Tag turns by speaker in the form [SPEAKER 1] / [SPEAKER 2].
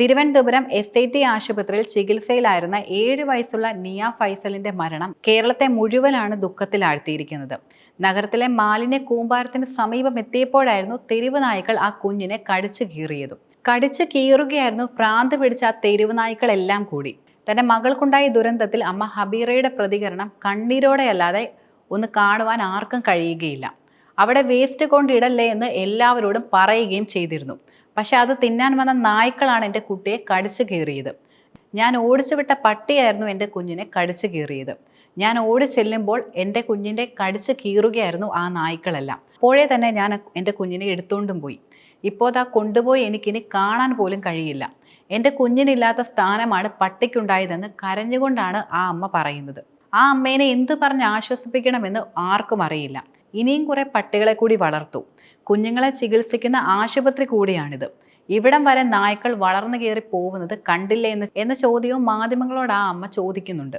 [SPEAKER 1] Thiruvananthapuram S I T ആശുപത്രിയിൽ ചികിത്സയിലായിരുന്ന ഏഴ് വയസ്സുള്ള നിയ ഫൈസലിന്റെ മരണം കേരളത്തെ മുഴുവനാണ് ദുഃഖത്തിലാഴ്ത്തിയിരിക്കുന്നത്. നഗരത്തിലെ മാലിന്യ കൂമ്പാരത്തിന് സമീപം എത്തിയപ്പോഴായിരുന്നു തെരുവ് നായ്ക്കൾ ആ കുഞ്ഞിനെ കടിച്ചു കീറിയതും. കടിച്ചു കീറുകയായിരുന്നു പ്രാന്ത് പിടിച്ച ആ തെരുവ് നായ്ക്കളെല്ലാം കൂടി. തന്റെ മകൾക്കുണ്ടായ ദുരന്തത്തിൽ അമ്മ ഹബീറയുടെ പ്രതികരണം കണ്ണീരോടെയല്ലാതെ ഒന്ന് കാണുവാൻ ആർക്കും കഴിയുകയില്ല. അവിടെ വേസ്റ്റ് കൊണ്ടിടല്ലേ എന്ന് എല്ലാവരോടും പറയുകയും ചെയ്തിരുന്നു. പക്ഷെ അത് തിന്നാൻ വന്ന നായ്ക്കളാണ് എന്റെ കുട്ടിയെ കടിച്ചു കീറിയത്. ഞാൻ ഓടിച്ചു വിട്ട പട്ടിയായിരുന്നു എന്റെ കുഞ്ഞിനെ കടിച്ചു കീറിയത്. ഞാൻ ഓടി ചെല്ലുമ്പോൾ എന്റെ കുഞ്ഞിന്റെ കടിച്ചു കീറുകയായിരുന്നു ആ നായ്ക്കളെല്ലാം. അപ്പോഴേ തന്നെ ഞാൻ എന്റെ കുഞ്ഞിനെ എടുത്തുകൊണ്ടും പോയി. ഇപ്പോൾ അതാ കൊണ്ടുപോയി എനിക്കിനി കാണാൻ പോലും കഴിയില്ല. എന്റെ കുഞ്ഞിനില്ലാത്ത സ്ഥാനമാണ് പട്ടിക്കുണ്ടായതെന്ന് കരഞ്ഞുകൊണ്ടാണ് ആ അമ്മ പറയുന്നത്. ആ അമ്മേനെ എന്തു പറഞ്ഞ് ആശ്വസിപ്പിക്കണമെന്ന് ആർക്കും അറിയില്ല. ഇനിയും കുറെ പട്ടികളെ കൂടി വളർത്തു. കുഞ്ഞുങ്ങളെ ചികിത്സിക്കുന്ന ആശുപത്രി കൂടിയാണിത്. ഇവിടം വരെ നായ്ക്കൾ വളർന്നു കയറി പോകുന്നത് കണ്ടില്ലേ എന്ന് എന്ന ചോദ്യവും മാധ്യമങ്ങളോട് ആ അമ്മ ചോദിക്കുന്നുണ്ട്.